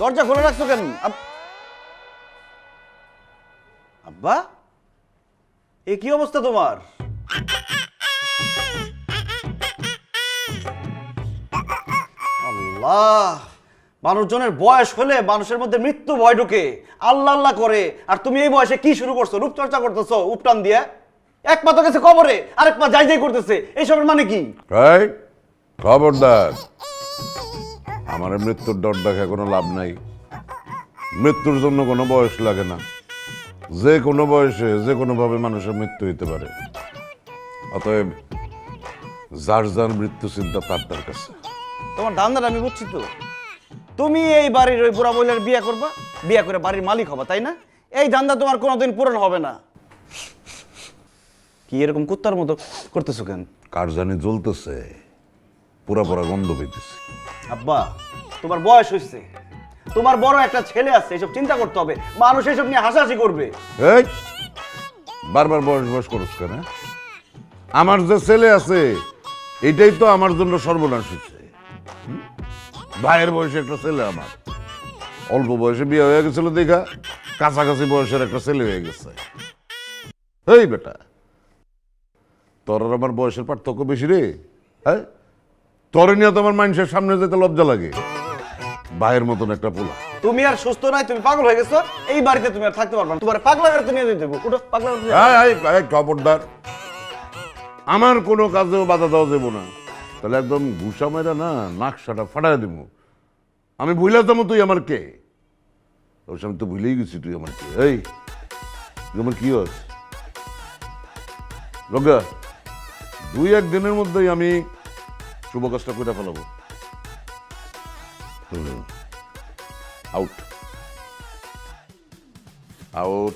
দরজা খুলে রাখছো কেন? আব্বা, এ কি অবস্থা তোমার? আল্লাহ, মানুষজনের বয়স হলে মানুষের মধ্যে মৃত্যু ভয় ঢুকে, আল্লাহ আল্লাহ করে। আর তুমি এই বয়সে কি শুরু করছ? রূপচর্চা করতেছো, উপটান দিয়ে? এক পা তো গেছে কবরে, আরেক পা যাই যাই করতেছে। এইসবের মানে কি? খবরদার। আমার মৃত্যুর ডর দেখে কোনো লাভ নাই। মৃত্যুর জন্য কোনো বয়স লাগে না। যে কোনো বয়সে যে কোনোভাবে মানুষের মৃত্যু হইতে পারে। অতএব যার যার মৃত্যু চিন্তা তার তার কাছে। তোমার ধান্দাটা আমি বুঝছি তো। তুমি এই বাড়ির ওই বুড়া মহিলার বিয়ে করবা? বিয়ে করে বাড়ির মালিক হবা তাই না? এই ধান্দা তোমার কোনোদিন পূরণ হবে না। কি এরকম কুত্তার মতো করতেছো কেন? কার জানি জ্বলতেছে। পুরা পুরা গন্ধ পেতেছে। আব্বা তোমার বয়স হয়েছে। তোমার বড় একটা ছেলে আছে, এসব চিন্তা করতে হবে। মানুষ এসব নিয়ে হাসাহাসি করবে। এই, বারবার বয়স বয়স করস কেন হ্যাঁ? আমার যে ছেলে আছে, এটাই তো আমার জন্য সর্বনাশ হচ্ছে ভাইয়ের বয়সে একটা ছেলে আমার। অল্প বয়সে বিয়ে হয়ে গেছিল দেখা কাছাকাছি বয়সের একটা ছেলে হয়ে গেছে। এই বেটা, তোর আমার বয়সের পার্থক্য বেশি রে হ্যাঁ? তোর নিয়ে তো আমার মানুষের সামনে যেতে লজ্জা লাগে। ভাইয়ের মতন একটা পোলা। তুমি আর সুস্থ নাই তুমি পাগল হয়ে গেছো এই বাড়িতে তুমি আর থাকতে পারবে না। তোমার পাগলা করে নিয়ে যেতে হবে উঠো পাগলা করে নিয়ে। এই, এই, এই, খবরদার। আমার কোনো কাজেও বাধা দেওয়া যাব না। তাহলে একদম ঘুষা মেরা না নাকশাটা ফাটাই দিব আমি ভুলে যাব তুই আমার কে? অবশ্য আমি তো ভুলেই গেছি তুই আমার কে। এই তুই আমার কি হস? দুই এক দিনের মধ্যেই আমি শুভ কাজটা করে ফেলাবো। Hmm. out. Out.